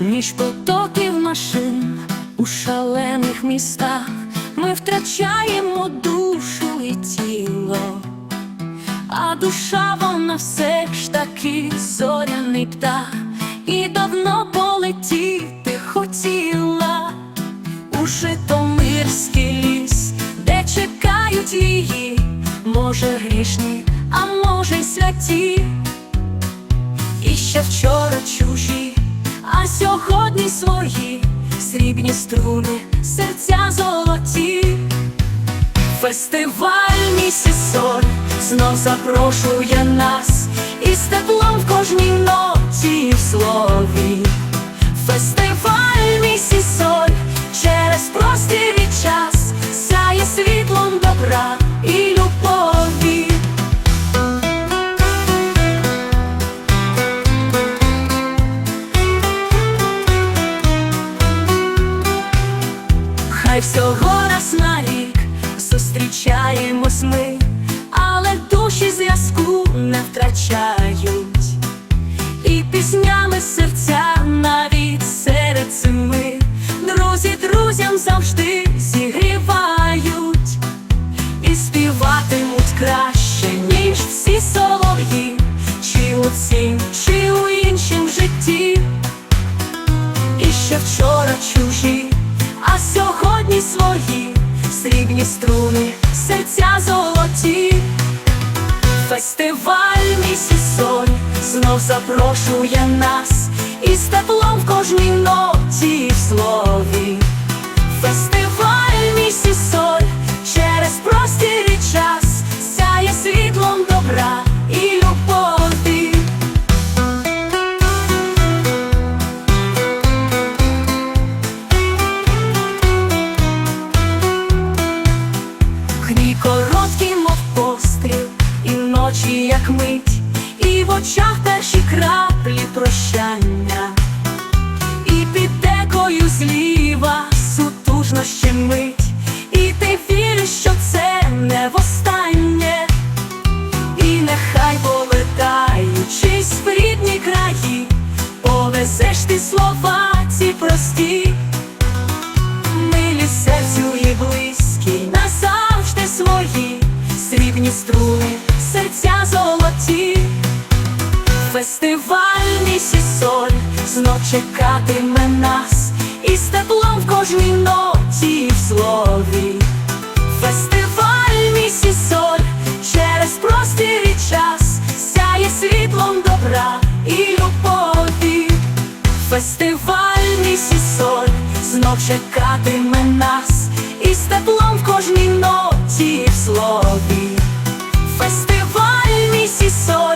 ніж потоків машин у шалених містах. Ми втрачаємо душу і тіло, а душа вона все ж таки зоряний птах, і давно полетіти хотіла у Житомирський ліс, де чекають її, може грішні, а може й святі. І ще вчора чужі, сьогодні свої срібні струни, серця золоті. Фестиваль місісоль знов запрошує нас із теплом в кожній ноті в слові. Фестиваль місісоль через простір і час сяє світлом добра всього раз на рік зустрічаємось ми, але душі зв'язку не втрачають, і піснями серця навіть серед зими друзі друзям завжди зігрівають і співатимуть краще, ніж всі солов'ї, чи у цім, чи у іншім житті. І ще вчора чужі, а сьогодні свої срібні струни, серця золоті. Фестиваль місісоль знов запрошує нас і з теплом в кожній ноті і як мить, і в очах перші краплі прощання, і під декою зліва сутужно ще мить, і ти віриш, що це не востаннє, і нехай повертаючись в рідні краї, повезеш ти слова ці прості. Милі серцю і близькі, назавжди свої, срібні струни, серця золоті. Фестиваль місісоль знов чекатиме нас, із теплом в кожній ноті і в слові. Фестиваль місісоль через простір і час сяє світлом добра і любові. Фестиваль місісоль знов чекатиме нас із теплом в кожній ноті і в слові. Фестиваль місісоль